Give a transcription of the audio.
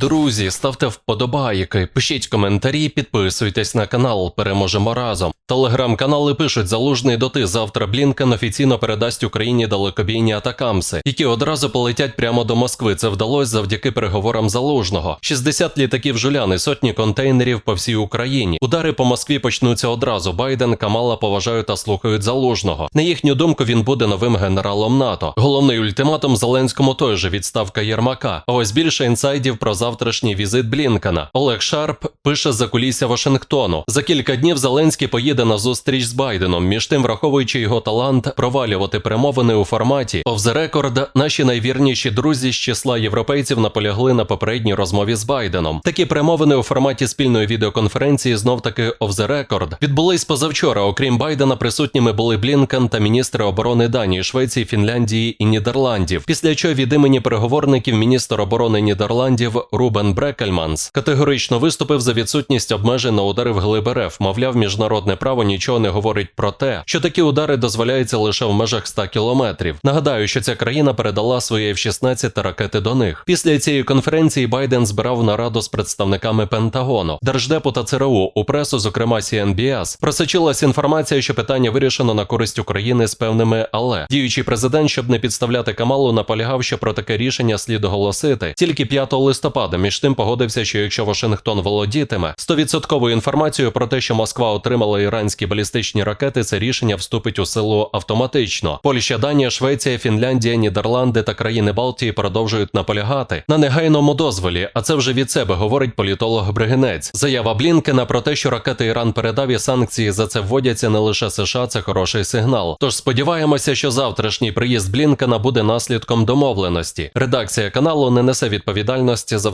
Друзі, ставте вподобайки, пишіть коментарі, підписуйтесь на канал. Переможемо разом. Телеграм-канали пишуть залужний доти. Завтра Блінкен офіційно передасть Україні далекобійні атакамси, які одразу полетять прямо до Москви. Це вдалося завдяки переговорам залужного. 60 літаків жуляни, сотні контейнерів по всій Україні. Удари по Москві почнуться одразу. Байден Камала поважають та слухають залужного. На їхню думку, він буде новим генералом НАТО. Головний ультиматум Зеленському той же відставка Єрмака. А ось більше інсайдів про завтрашній візит Блінкена. Олег Шарп пише за кулісся Вашингтону. За кілька днів Зеленський поїде на зустріч з Байденом. Між тим, враховуючи його талант провалювати перемовини у форматі «Off the record», наші найвірніші друзі з числа європейців наполягли на попередній розмові з Байденом. Такі перемовини у форматі спільної відеоконференції знов таки «Off the record» відбулись позавчора. Окрім Байдена, присутніми були Блінкен та міністри оборони Данії, Швеції, Фінляндії і Нідерландів. Після чого від імені переговорників міністр оборони Нідерландів Рубен Брекельманс категорично виступив за відсутність обмежень на удари в глиб РФ. Мовляв, міжнародне право нічого не говорить про те, що такі удари дозволяються лише в межах 100 кілометрів. Нагадаю, що ця країна передала свої F-16 та ракети до них. Після цієї конференції Байден збирав нараду з представниками Пентагону, Держдепу та ЦРУ у пресу, зокрема CNBS, просочилась інформація, що питання вирішено на користь України з певними але діючий президент, щоб не підставляти Камалу, наполягав, що про таке рішення слід оголосити тільки 5 листопада. Між тим погодився, що якщо Вашингтон володітиме 100% інформацією про те, що Москва отримала іранські балістичні ракети, це рішення вступить у силу автоматично. Польща, Данія, Швеція, Фінляндія, Нідерланди та країни Балтії продовжують наполягати на негайному дозволі. А це вже від себе говорить політолог Бригинець. Заява Блінкена про те, що ракети Іран передав і санкції за це вводяться не лише США. Це хороший сигнал. Тож сподіваємося, що завтрашній приїзд Блінкена буде наслідком домовленості. Редакція каналу не несе відповідальності за